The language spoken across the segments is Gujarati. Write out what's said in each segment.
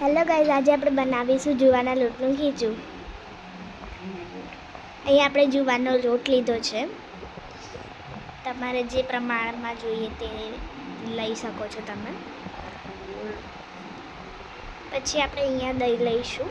હેલો ગાઈઝ આજે આપણે બનાવીશું જુવાના લોટનું ખીચું. અહીં આપણે જુવાનો લોટ લીધો છે. તમારે જે પ્રમાણમાં જોઈએ તે લઈ શકો છો તમે. પછી આપણે અહીંયા દહીં લઈશું.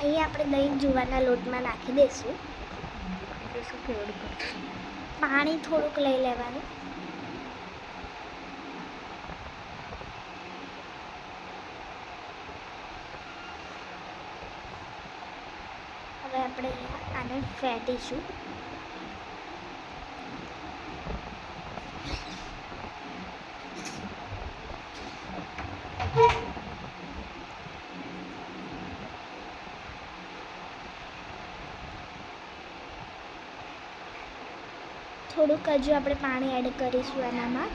અહીંયા આપણે દહીં જુવારના લોટમાં નાખી દઈશું. પાણી થોડુંક લઈ લેવાનું. હવે આપણે આને ફેટીશું. થોડુંક હજુ આપણે પાણી એડ કરીશું એનામાં.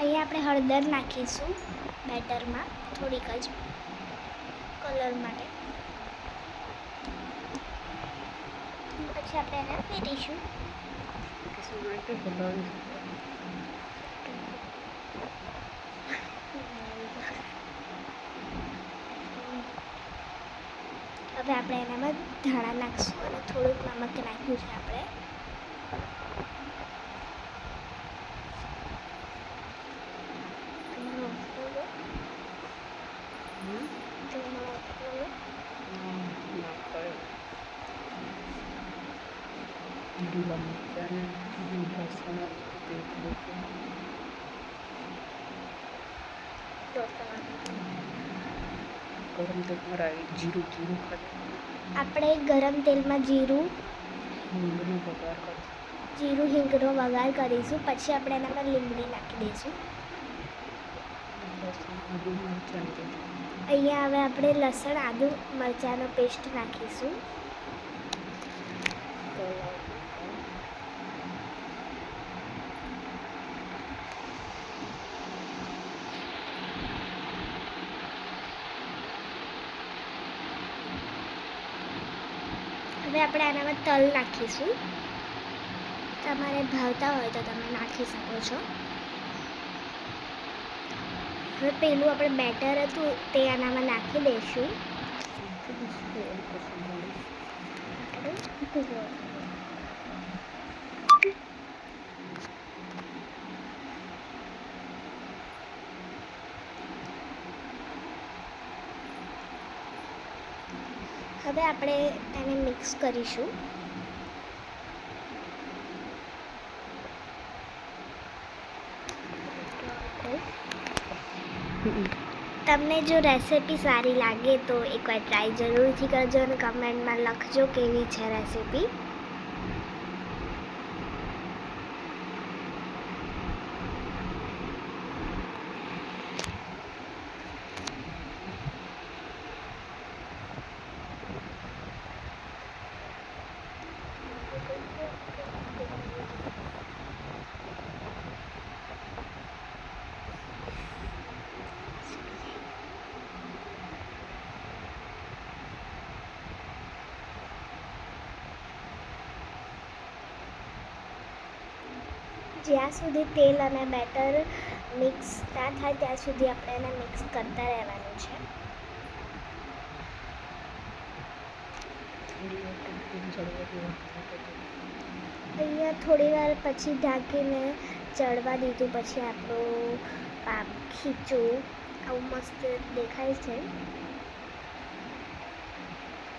અહીંયા આપણે હળદર નાખીશું બેટરમાં થોડીક જ કલર માટે. પછી આપણે એને ફેરીશું. હવે આપણે એનામાં ધાણા નાખીશું અને થોડુંક નમક નાખ્યું છે આપણે. ગરમ તેલમાં રાઈ જીરું જીરું ખાલી આપણે ગરમ તેલમાં જીરું લીંબુનો વઘાર કરીશું જીરું, હિંગનો વઘાર કરીશું. પછી આપણે એનામાં લીંબડી નાખી દઈશું. અહીંયા હવે આપણે લસણ, આદુ મરચાંનો પેસ્ટ નાખીશું. હવે આપણે આનામાં તલ નાખીશું. તમારે ભાવતા હોય તો તમે નાખી શકો છો. હવે પેલું આપણે બેટર હતું તે આનામાં નાખી દઈશું. હવે આપણે તેને મિક્સ કરીશું. તમને જો રેસિપી સારી લાગે તો એકવાર ટ્રાય જરૂરથી કરજો અને કમેન્ટમાં લખજો કેવી છે રેસિપી જ્યાં સુધી તેલ અને બેટર મિક્સ ના થાય, ત્યાં સુધી આપણે એને મિક્સ કરતા રહેવાનું છે. અહીંયા થોડી વાર પછી ઢાંકીને ચડવા દીધું, પછી આપણું પાપ ખીચું આવું મસ્ત દેખાય છે.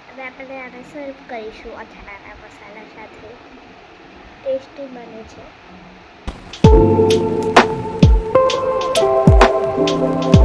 હવે આપણે આને સર્વ કરીશું અથાણાના મસાલા સાથે. ટેસ્ટી બને છે. Música